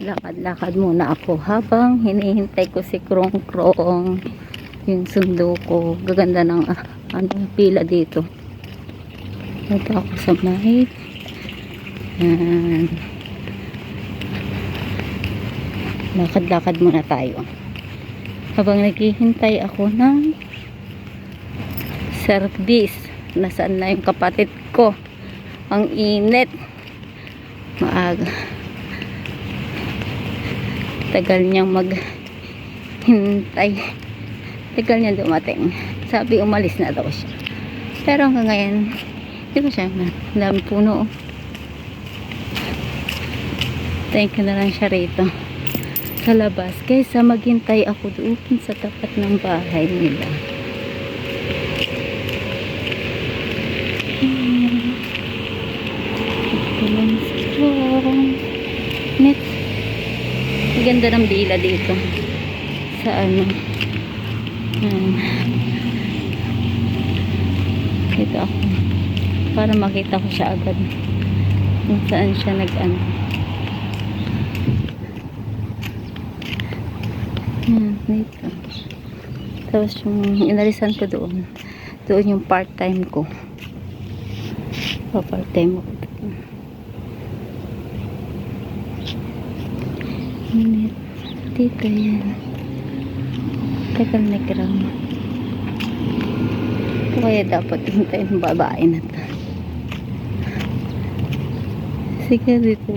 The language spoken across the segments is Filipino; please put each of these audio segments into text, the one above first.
lakad-lakad muna ako habang hinihintay ko si Krong Krong. Yung sundo ko gaganda ng ah, ano, pila dito. Ito ako sa may. Yan. Lakad-lakad muna tayo. Habang naghihintay ako ng service nasaan na yung kapatid ko? Ang init. Maaga tagal niyang mag hintay tagal niya dumating. Sabi umalis na daw siya. Pero hanggang ngayon di ba siya dami puno. Thank you na lang siya rito sa labas kaysa maghintay ako doon sa tapat ng bahay nila. Net. Ang ganda ng bila dito. Sa ano. Hmm. Dito ako. Para makita ko siya agad. Kung saan siya nag ano. Hmm, dito. Tapos yung inalisan ko doon. Doon yung part-time ko. Pa-part-time ako doon. Init. Dito yan. Tagal na gram. Kaya dapat hintayin babae na to. Sige dito.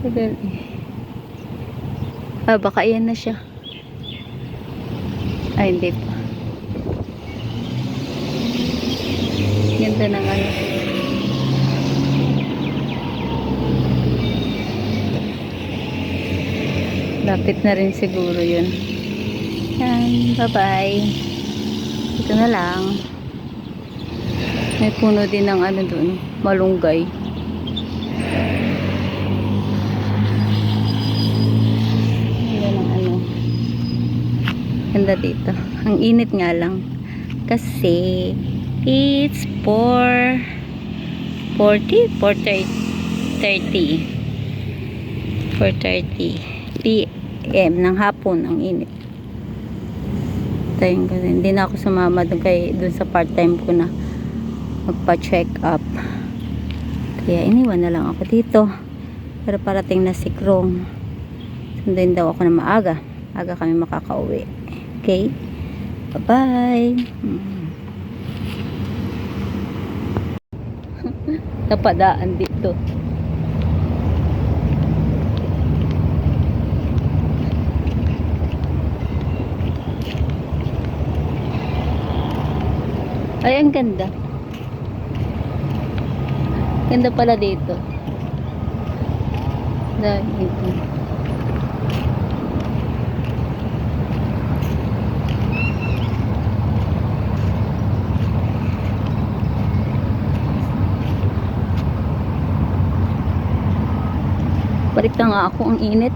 Tagal eh. Ah, baka yan na siya. Ay, hindi pa. Ganda ng ano. Lapit na rin siguro yun. Yan, bye-bye. Ito na lang. May puno din ng ano dun, malunggay. Ganda ng ano. Ganda dito. Ang init nga lang. Kasi, it's 4 40, 4.30 4.30 p.m. ng hapon ang init. Tayo kasi hindi na ako sumama dun, kay, dun sa part-time ko na magpa-check up. Kaya iniwan na lang ako dito. Pero parating na si Krong. Sunduin daw ako na maaga. Aga kami makakauwi. Okay? Bye bye napadaan dito Ay, ang ganda. Ganda pala dito. Dito. Balik na nga ako ang init.